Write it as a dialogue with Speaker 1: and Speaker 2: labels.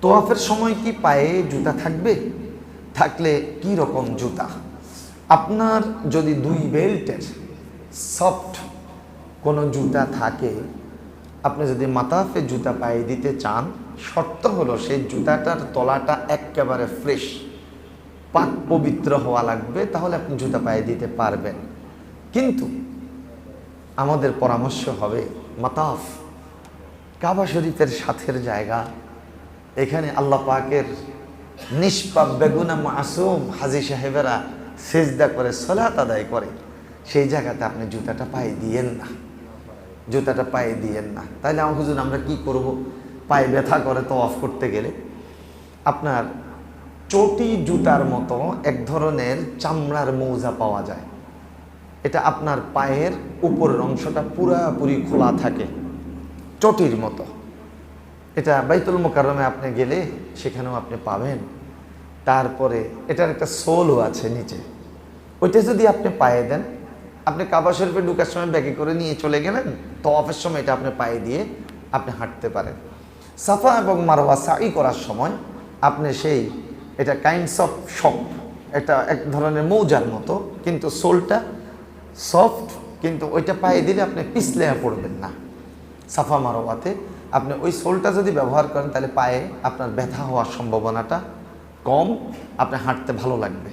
Speaker 1: তোয়াফের সময় কি পায়ে জুতা থাকবে? থাকলে কি রকম জুতা? আপনার যদি দুই বেল্টের সফট কোনো জুতা থাকে, আপনি যদি মাতাফে জুতা পায়ে দিতে চান, শর্ত হলো সেই জুতাটার তলাটা একেবারে ফ্রেশ, পাক পবিত্র হওয়া লাগবে, তাহলে আপনি জুতা পায়ে দিতে পারবেন। কিন্তু আমাদের পরামর্শ হবে মাতাফ, কাবা শরীফের সাথের জায়গা এখানে আল্লাহ পাকের নিষ্পাপ, বেগুনা, মাসুম হাজি সাহেবেরা সেজদা করে, সলাত আদায় করে। সেই জায়গাতে আপনি জুতাটা পায়ে দিয়েন না। জুতাটা পায়ে দিয়েন না। তাহলে আমার হুজুর, আমরা কি করব? পায়ে ব্যথা করে তো অফ করতে গেলে। আপনার চটি জুতার মতো এক ধরনের চামড়ার মৌজা পাওয়া যায়। এটা আপনার পায়ের উপরের অংশটা পুরাপুরি খোলা থাকে। চটির মতো। এটা বাইতুল মোকারমে আপনি গেলে সেখানেও আপনি পাবেন। তারপরে এটার একটা সোলও আছে নিচে। ওইটা যদি আপনি পায়ে দেন, আপনি কাবা শরীফে ঢুকার সময় ব্যাগে করে নিয়ে চলে গেলেন তো অফের সময় এটা আপনি পায়ে দিয়ে আপনি হাঁটতে পারেন। সাফা এবং মারোয়া সাই করার সময় আপনি সেই এটা কাইন্ডস অফ শপ এটা এক ধরনের মৌজার মতো, কিন্তু সোলটা সফট কিন্তু ওইটা পায়ে দিলে আপনি পিছলে পড়বেন না। সাফা মারোয়াতে আপনি ওই সোলটা যদি ব্যবহার করেন, তাহলে পায়ে আপনার ব্যথা হওয়ার সম্ভাবনাটা কম, আপনি হাঁটতে ভালো লাগবে।